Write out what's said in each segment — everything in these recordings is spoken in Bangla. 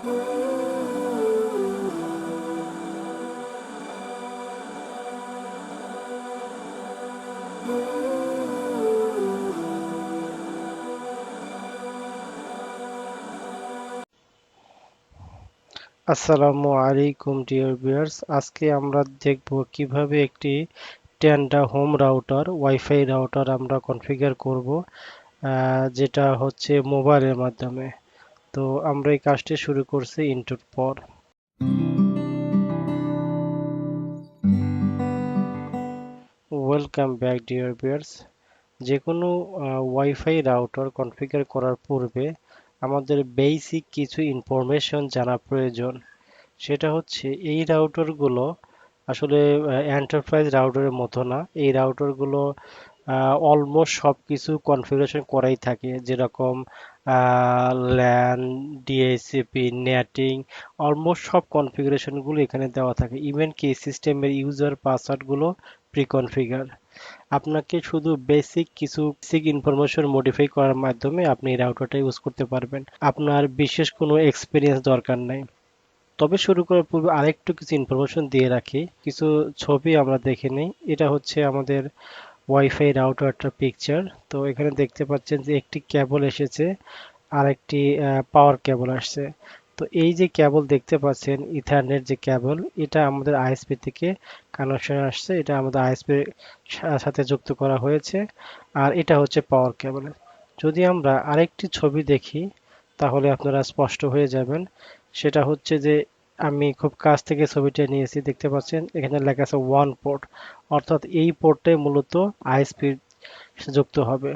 আসসালামু আলাইকুম ডিয়ার ভিউয়ার্স আজকে আমরা দেখব কীভাবে একটি Tenda home router WiFi router আমরা কনফিগার করব যেটা হচ্ছে মোবাইলের মাধ্যমে। তো আমরা এই কাজটি শুরু করছি ইন্টুর পর। ওয়েলকাম ব্যাক ডিয়ার ভিউয়ার্স যে কোনো ওয়াইফাই রাউটার কনফিগার করার পূর্বে আমাদের বেসিক কিছু ইনফরমেশন জানা প্রয়োজন। সেটা হচ্ছে, এই রাউটারগুলো আসলে এন্টারপ্রাইজ রাউটারের মতো না। এই রাউটারগুলো অলমোস্ট সব কিছু কনফিগারেশন করাই থাকে। যেরকম ল্যান ডিএসসিপি নেটিং অলমোস্ট সব কনফিগারেশনগুলো এখানে দেওয়া থাকে। ইভেন কি সিস্টেমের ইউজার পাসওয়ার্ডগুলো প্রি কনফিগার আপনাকে শুধু বেসিক কিছু বেসিক ইনফরমেশন মডিফাই করার মাধ্যমে আপনি এই রাউটারটা ইউজ করতে পারবেন। আপনার বিশেষ কোনো এক্সপিরিয়েন্স দরকার নাই। তবে শুরু করার পূর্বে আরেকটু কিছু ইনফরমেশন দিয়ে রাখি। কিছু ছবি আমরা দেখে নিই। এটা হচ্ছে আমাদের ওয়াইফাই রাউটারটার পিকচার তো এখানে দেখতে পাচ্ছেন যে একটি কেবল এসেছে আর একটি পাওয়ার কেবল আসছে। তো এই যে কেবল দেখতে পাচ্ছেন ইথারনেট যে কেবল এটা আমাদের আইএসপি থেকে কানেকশন আসছে। এটা আমাদের আইএসপি সাথে যুক্ত করা হয়েছে। আর এটা হচ্ছে পাওয়ার কেবল যদি আমরা আরেকটি ছবি দেখি, তাহলে আপনারা স্পষ্ট হয়ে যাবেন। সেটা হচ্ছে যে আমি খুব কাছ থেকে ছবিটা নিয়েছি, দেখতে পাচ্ছেন? এখানে লেখা আছে ওয়ান পোর্ট অর্থাৎ এই পোর্টটাই মূলত আইএসপি যুক্ত হবে।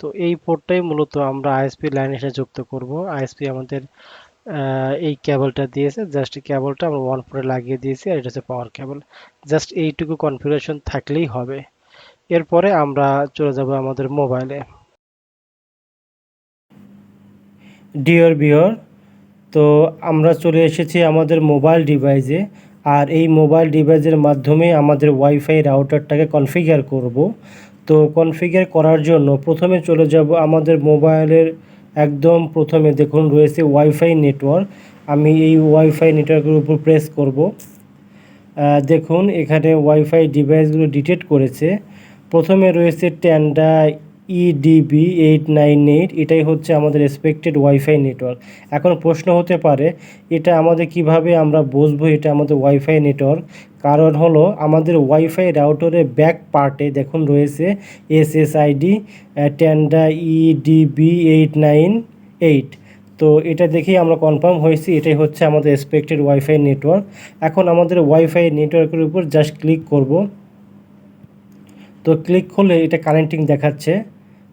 তো এই পোর্টটাই মূলত আমরা আইএসপি লাইনের সাথে যুক্ত করব। আইএসপি আমাদের এই কেবলটা দিয়েছে জাস্ট কেবলটা আমরা ওয়ান পোর্টে লাগিয়ে দিয়েছি, আর এটা হচ্ছে পাওয়ার কেবল জাস্ট এইটুকু কনফিগারেশন থাকলেই হবে। এরপরে আমরা চলে যাব আমাদের মোবাইলে ডিয়ার বিয়র তো আমরা চলে এসেছি আমাদের মোবাইল ডিভাইসে আর এই মোবাইল ডিভাইসের মাধ্যমে আমাদের ওয়াইফাই রাউটারটাকে কনফিগার করব। তো কনফিগার করার জন্য প্রথমে চলে যাব আমাদের মোবাইলের একদম প্রথমে। দেখুন, রয়েছে ওয়াইফাই নেটওয়ার্ক আমি এই ওয়াইফাই নেটওয়ার্কের উপর প্রেস করব। দেখুন, এখানে ওয়াইফাই ডিভাইসগুলো ডিটেক্ট করেছে। প্রথমে রয়েছে Tenda EDB eight nine eight এটাই হচ্ছে আমাদের এক্সপেক্টেড ওয়াইফাই নেটওয়ার্ক এখন প্রশ্ন হতে পারে, এটা আমাদের কীভাবে আমরা বুঝব এটা আমাদের ওয়াইফাই নেটওয়ার্ক কারণ হলো, আমাদের ওয়াইফাই রাউটারের ব্যাক পার্টে দেখুন রয়েছে S S ID Tenda EDB eight nine eight তো এটা দেখেই আমরা কনফার্ম হয়েছি, এটাই হচ্ছে আমাদের এক্সপেক্টেড ওয়াইফাই নেটওয়ার্ক এখন আমাদের ওয়াইফাই নেটওয়ার্কের উপর জাস্ট ক্লিক করব। তো ক্লিক করলে এটা কানেক্টিং দেখাচ্ছে।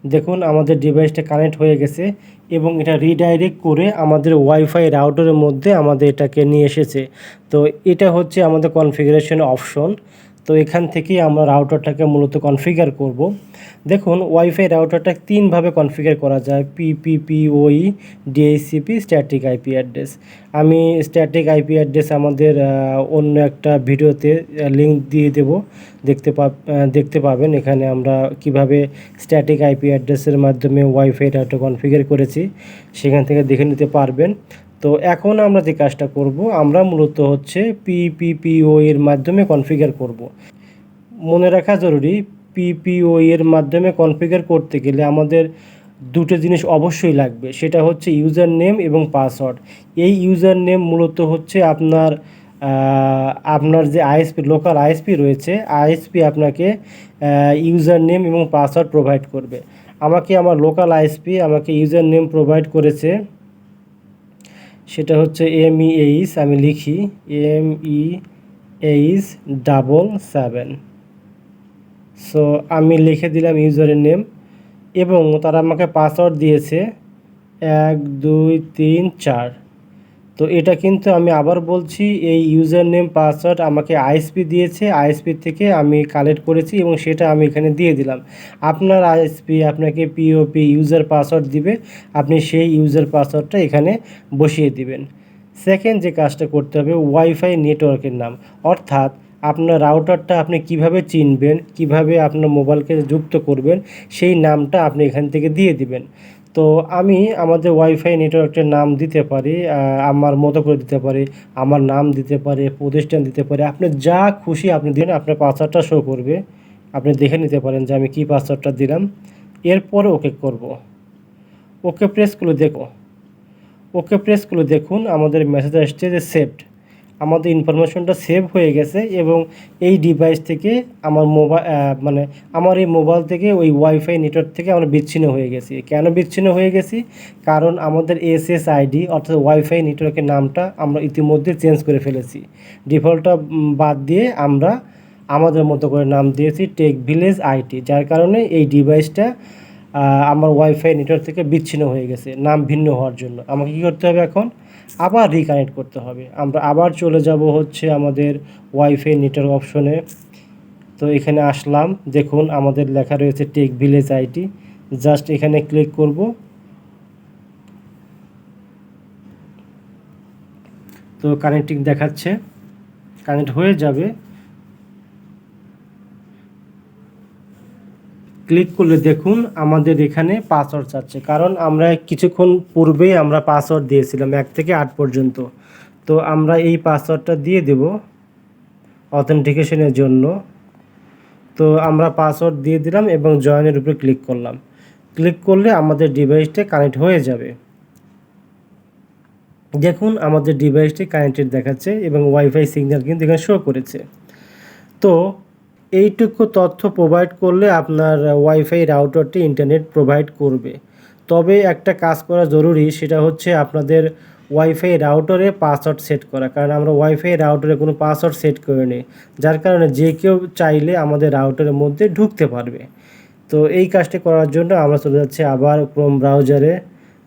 দেখুন, আমাদের ডিভাইসটা কানেক্ট হয়ে গেছে এবং এটা রিডাইরেক্ট করে আমাদের ওয়াইফাই রাউটারের মধ্যে আমাদের এটাকে নিয়ে এসেছে। তো এটা হচ্ছে আমাদের কনফিগারেশন অপশন তো এখান থেকেই আমরা রাউটারটাকে মূলত কনফিগার করব। দেখুন ওয়াইফাই রাউটারটা তিনভাবে কনফিগার করা যায়। PPPoE DHCP static IP address আমি স্ট্যাটিক আইপি অ্যাড্রেস আমাদের অন্য একটা ভিডিওতে লিঙ্ক দিয়ে দেব। দেখতে পা দেখতে পাবেন এখানে আমরা কীভাবে স্ট্যাটিক আইপি অ্যাড্রেসের মাধ্যমে ওয়াইফাই রাউটার কনফিগার করেছি। সেখান থেকে দেখে নিতে পারবেন। তো এখন আমরা যে কাজটা করব, আমরা মূলত হচ্ছে পিপিপিও এর মাধ্যমে কনফিগার করব। মনে রাখা জরুরি পিপিও এর মাধ্যমে কনফিগার করতে গেলে আমাদের দুটো জিনিস অবশ্যই লাগবে। সেটা হচ্ছে ইউজার নেম এবং পাসওয়ার্ড এই ইউজার নেম মূলত হচ্ছে আপনার আপনার যে আইএসপি লোকাল আইএসপি রয়েছে আইএসপি আপনাকে ইউজার নেম এবং পাসওয়ার্ড প্রোভাইড করবে। আমাকে আমার লোকাল আইএসপি আমাকে ইউজার নেম প্রোভাইড করেছে সেটা হচ্ছে এম ই এইচ আমি লিখি M E H double seven so আমি লিখে দিলাম ইউজারের নেম এবং তারা আমাকে পাসওয়ার্ড দিয়েছে। এক, দুই, তিন, চার। তো এটা কিন্তু আমি আবার বলছি, এই ইউজার নেম পাসওয়ার্ড আমাকে আইএসপি দিয়েছে আইএসপি থেকে আমি কালেক্ট করেছি এবং সেটা আমি এখানে দিয়ে দিলাম। আপনার আইএসপি আপনাকে পিওপি ইউজার পাসওয়ার্ড দিবে, আপনি সেই ইউজার পাসওয়ার্ডটা এখানে বসিয়ে দিবেন। সেকেন্ড যে কাজটা করতে হবে ওয়াইফাই নেটওয়ার্কের নাম। অর্থাৎ আপনার রাউটারটা আপনি কীভাবে চিনবেন, কীভাবে আপনার মোবাইলকে যুক্ত করবেন, সেই নামটা আপনি এখান থেকে দিয়ে দিবেন। তো আমি আমাদের ওয়াইফাই নেটওয়ার্কের নাম দিতে পারি আমার মতো করে দিতে পারি, আমার নাম দিতে পারে, প্রতিষ্ঠান দিতে পারে। আপনি যা খুশি আপনি দিন, আপনার পাসওয়ার্ডটা শো করবে। আপনি দেখে নিতে পারেন যে আমি কী পাসওয়ার্ডটা দিলাম। এরপরে ওকে করব। ওকে প্রেস করে দেখো, ওকে প্রেস করে দেখুন আমাদের মেসেজ আসছে যে সেভড আমাদের ইনফরমেশনটা সেভ হয়ে গেছে এবং এই ডিভাইস থেকে আমার মোবাইল মানে আমার এই মোবাইল থেকে ওই ওয়াইফাই নেটওয়ার্ক থেকে আমরা বিচ্ছিন্ন হয়ে গেছি। কেন বিচ্ছিন্ন হয়ে গেছি? কারণ আমাদের এস এস আইডি অর্থাৎ ওয়াইফাই নেটওয়ার্কের নামটা আমরা ইতিমধ্যে চেঞ্জ করে ফেলেছি। ডিফল্টটা বাদ দিয়ে আমরা আমাদের মতো করে নাম দিয়েছি টেক ভিলেজ আইটি যার কারণে এই ডিভাইসটা আমার ওয়াইফাই নেটওয়ার্ক থেকে বিচ্ছিন্ন হয়ে গেছে, নাম ভিন্ন হওয়ার জন্য। আমাকে কী করতে হবে এখন? আবার রিকানেক্ট করতে হবে। আমরা আবার চলে যাব হচ্ছে আমাদের ওয়াইফাই নেটওয়ার্ক অপশনে তো এখানে আসলাম, দেখুন আমাদের লেখা রয়েছে টেক ভিলেজ আইটি জাস্ট এখানে ক্লিক করব। তো কানেক্টিং দেখাচ্ছে। কানেক্ট হয়ে যাবে। ক্লিক করলে দেখুন আমাদের এখানে পাসওয়ার্ড চাচ্ছে। কারণ আমরা কিছুক্ষণ পূর্বেই আমরা পাসওয়ার্ড দিয়েছিলাম, এক থেকে আট পর্যন্ত। তো আমরা এই পাসওয়ার্ডটা দিয়ে দেব অথেন্টিকেশনের জন্য। তো আমরা পাসওয়ার্ড দিয়ে দিলাম এবং জয়েনের উপরে ক্লিক করলাম। ক্লিক করলে আমাদের ডিভাইসটা কানেক্ট হয়ে যাবে। দেখুন আমাদের ডিভাইসটি কানেক্টেড দেখাচ্ছে এবং ওয়াইফাই সিগন্যাল কিন্তু এখানে শো করেছে। তো এইটুকু তথ্য প্রোভাইড করলে আপনার ওয়াইফাই রাউটারটি ইন্টারনেট প্রোভাইড করবে। তবে একটা কাজ করা জরুরি, সেটা হচ্ছে আপনাদের ওয়াইফাই রাউটারে পাসওয়ার্ড সেট করা। কারণ আমরা ওয়াইফাই রাউটারে কোনো পাসওয়ার্ড সেট করে নিই যার কারণে যে কেউ চাইলে আমাদের রাউটারের মধ্যে ঢুকতে পারবে। তো এই কাজটি করার জন্য আমরা চলে যাচ্ছি আবার ক্রোম ব্রাউজারে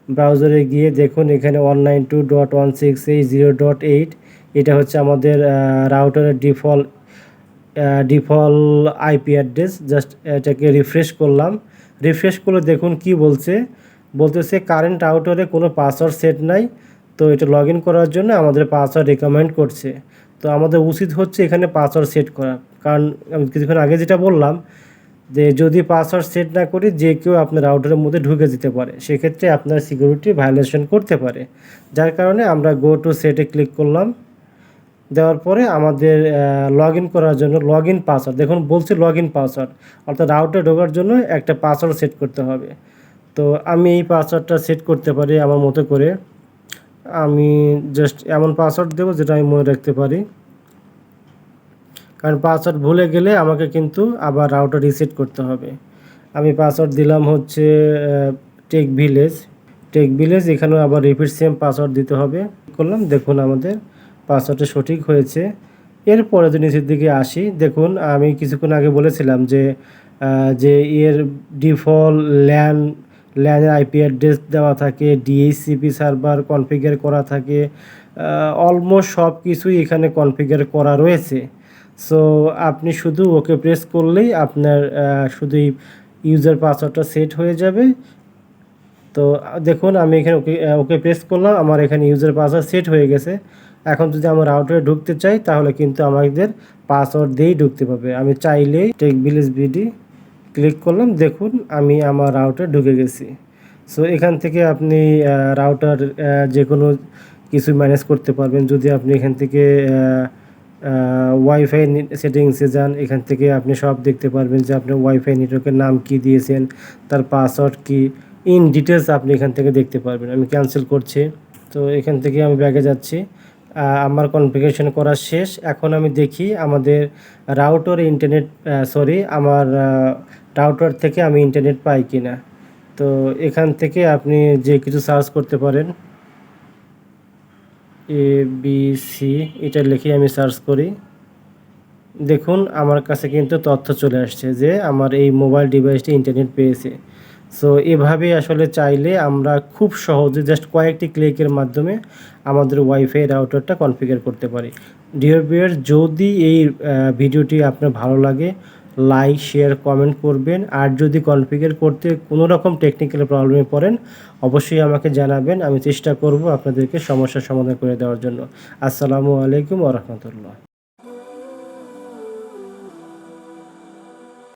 ব্রাউজারে গিয়ে দেখুন, এখানে one nine two dot one six eight zero dot eight এটা হচ্ছে আমাদের রাউটারের default default IP address just এটাকে রিফ্রেশ করলাম। রিফ্রেশ করলে দেখুন কি বলছে? বলতেছে কারেন্ট আউটারে কোনো পাসওয়ার্ড সেট নাই, তো এটা লগ ইন করার জন্য আমাদের পাসওয়ার্ড রেকমেন্ড করছে। তো আমাদের উচিত হচ্ছে এখানে পাসওয়ার্ড সেট করা। কারণ আমি কিছুক্ষণ আগে যেটা বললাম, যে যদি পাসওয়ার্ড সেট না করি যে কেউ আপনার রাউটারের মধ্যে ঢুকে যেতে পারে, সেক্ষেত্রে আপনার সিকিউরিটি ভায়োলেশন করতে পারে। যার কারণে আমরা গো টু সেটে ক্লিক করলাম। দেওয়ার পরে আমাদের লগ ইন করার জন্য লগ ইন পাসওয়ার্ড দেখুন বলছে লগ ইন পাসওয়ার্ড অর্থাৎ রাউটে ঢোকার জন্য একটা পাসওয়ার্ড সেট করতে হবে। তো আমি এই পাসওয়ার্ডটা সেট করতে পারি আমার মতো করে। আমি জাস্ট এমন পাসওয়ার্ড দেবো যেটা আমি মনে রাখতে পারি। কারণ পাসওয়ার্ড ভুলে গেলে আমাকে কিন্তু আবার রাউটার রিসেট করতে হবে। আমি পাসওয়ার্ড দিলাম হচ্ছে টেক ভিলেজ টেক ভিলেজ এখানেও আবার রিপিট সেম পাসওয়ার্ড দিতে হবে। করলাম, দেখুন আমাদের পাসওয়ার্ডটা সঠিক হয়েছে। এরপরে যদি নিচের দিকে আসি, দেখুন আমি কিছুক্ষণ আগে বলেছিলাম যে যে এর ডিফল্ট ল্যান, ল্যানের আইপি অ্যাড্রেস দেওয়া থাকে ডিএইচসিপি সার্ভার কনফিগার করা থাকে অলমোস্ট সব কিছুই এখানে কনফিগার করা রয়েছে। সো আপনি শুধু ওকে প্রেস করলেই আপনার শুধু ইউজার পাসওয়ার্ডটা সেট হয়ে যাবে। তো দেখুন আমি এখানে ওকে ওকে প্রেস করলাম, আমার এখানে ইউজার পাসওয়ার্ড সেট হয়ে গেছে। এখন যদি আমার রাউটারে ঢুকতে চাই, তাহলে কিন্তু আমাদের পাসওয়ার্ড দিয়েই ঢুকতে পারবে আমি চাইলেই টেক ভিলেজ বিডি ক্লিক করলাম, দেখুন আমি আমার রাউটারে ঢুকে গেছি। সো এখান থেকে আপনি রাউটার যে কোনো কিছু ম্যানেজ করতে পারবেন। যদি আপনি এখান থেকে ওয়াইফাই সেটিংসে যান, এখান থেকে আপনি সব দেখতে পারবেন যে আপনার ওয়াইফাই নেটওয়ার্কের নাম কি দিয়েছেন, তার পাসওয়ার্ড কি ইন ডিটেলস আপনি এখান থেকে দেখতে পারবেন। আমি ক্যান্সেল করছি। তো, এখান থেকে আমি ব্যাগে যাচ্ছি। আমার কনফিগারেশন করা শেষ। এখন আমি দেখি আমাদের রাউটার ইন্টারনেট সরি আমার রাউটার থেকে আমি ইন্টারনেট পাই কি না তো এখান থেকে আপনি যে কিছু সার্চ করতে পারেন এ বি সি এটা লিখে আমি সার্চ করি। দেখুন, আমার কাছে কিন্তু তথ্য চলে আসছে যে আমার এই মোবাইল ডিভাইসটি ইন্টারনেট পেয়েছে। সো এভাবে আসলে চাইলে আমরা খুব সহজে জাস্ট কয়েকটি ক্লিকের মাধ্যমে আমাদের ওয়াইফাই রাউটারটা কনফিগার করতে পারি। ডিয়ার বিয়ার যদি এই ভিডিওটি আপনার ভালো লাগে লাইক শেয়ার কমেন্ট করবেন। আর যদি কনফিগার করতে কোনো রকম টেকনিক্যাল প্রবলেমে পড়েন, অবশ্যই আমাকে জানাবেন। আমি চেষ্টা করব আপনাদেরকে সমস্যার সমাধান করে দেওয়ার জন্য। আসসালামু আলাইকুম ওরহমতুল্লাহ